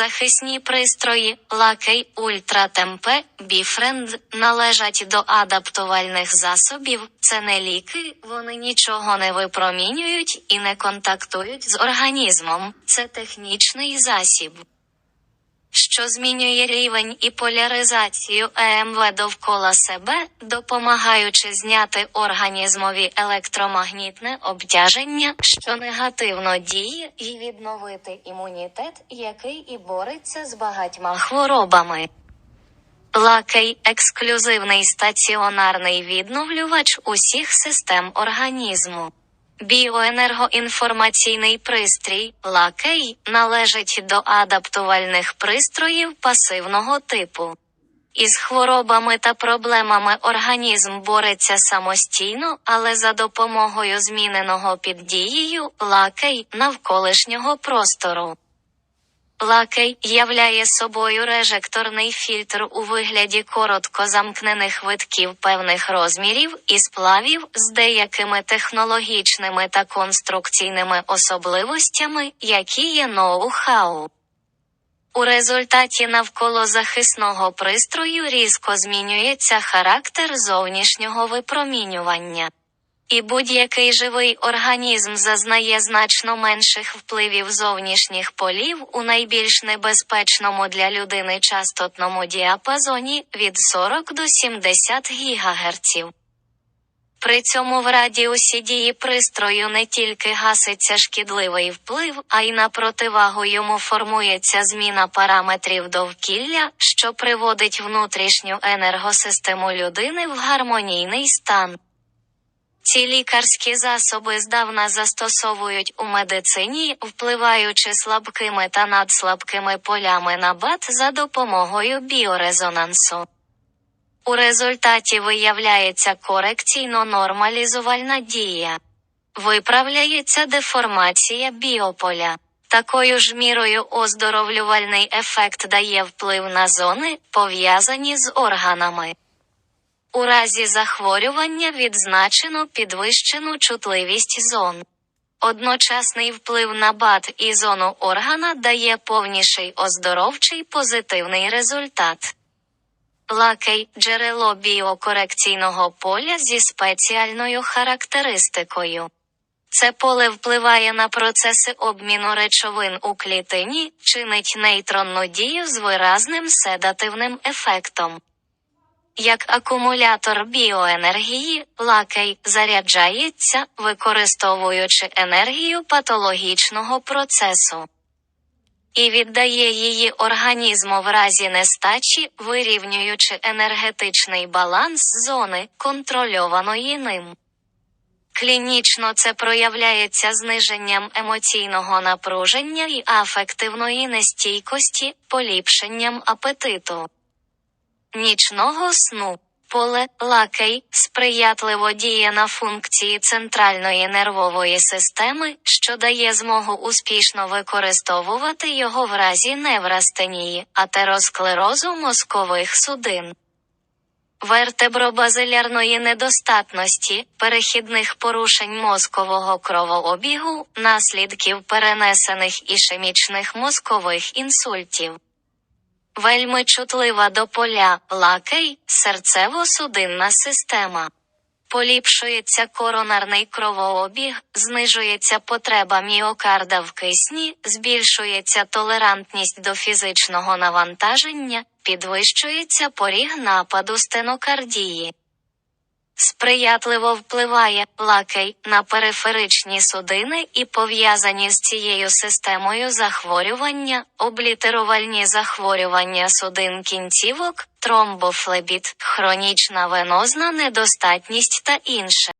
Захисні пристрої лакей ультратемпе біфренд належать до адаптувальних засобів. Це не ліки, вони нічого не випромінюють і не контактують з організмом. Це технічний засіб. Що змінює рівень і поляризацію ЕМВ довкола себе, допомагаючи зняти організмові електромагнітне обтяження, що негативно діє, і відновити імунітет, який і бореться з багатьма хворобами. Лакей ексклюзивний стаціонарний відновлювач усіх систем організму. Біоенергоінформаційний пристрій лакей належить до адаптувальних пристроїв пасивного типу. Із хворобами та проблемами організм бореться самостійно, але за допомогою зміненого під дією лакей навколишнього простору. Лакей являє собою режекторний фільтр у вигляді коротко замкнених витків певних розмірів і сплавів з деякими технологічними та конструкційними особливостями, які є ноу-хау. У результаті навколо захисного пристрою різко змінюється характер зовнішнього випромінювання. І будь-який живий організм зазнає значно менших впливів зовнішніх полів у найбільш небезпечному для людини частотному діапазоні від 40 до 70 ГГц. При цьому в радіусі дії пристрою не тільки гаситься шкідливий вплив, а й на противагу йому формується зміна параметрів довкілля, що приводить внутрішню енергосистему людини в гармонійний стан. Ці лікарські засоби здавна застосовують у медицині, впливаючи слабкими та надслабкими полями на БАТ за допомогою біорезонансу. У результаті виявляється корекційно-нормалізувальна дія. Виправляється деформація біополя. Такою ж мірою оздоровлювальний ефект дає вплив на зони, пов'язані з органами. У разі захворювання відзначено підвищену чутливість зон. Одночасний вплив на БАД і зону органа дає повніший оздоровчий позитивний результат. Лакей джерело біокорекційного поля зі спеціальною характеристикою. Це поле впливає на процеси обміну речовин у клітині, чинить нейтронну дію з виразним седативним ефектом. Як акумулятор біоенергії, лакей заряджається, використовуючи енергію патологічного процесу. І віддає її організму в разі нестачі, вирівнюючи енергетичний баланс зони, контрольованої ним. Клінічно це проявляється зниженням емоційного напруження і афективної нестійкості, поліпшенням апетиту нічного сну. Поле лакей сприятливо діє на функції центральної нервової системи, що дає змогу успішно використовувати його в разі неврастенії, атеросклерозу мозкових судин. Вертебробазилярної недостатності, перехідних порушень мозкового кровообігу, наслідків перенесених ішемічних мозкових інсультів. Вельми чутлива до поля, лакей, серцево-судинна система. Поліпшується коронарний кровообіг, знижується потреба міокарда в кисні, збільшується толерантність до фізичного навантаження, підвищується поріг нападу стенокардії. Сприятливо впливає лакей на периферичні судини і пов'язані з цією системою захворювання, облітерувальні захворювання судин кінцівок, тромбофлебіт, хронічна венозна недостатність та інше.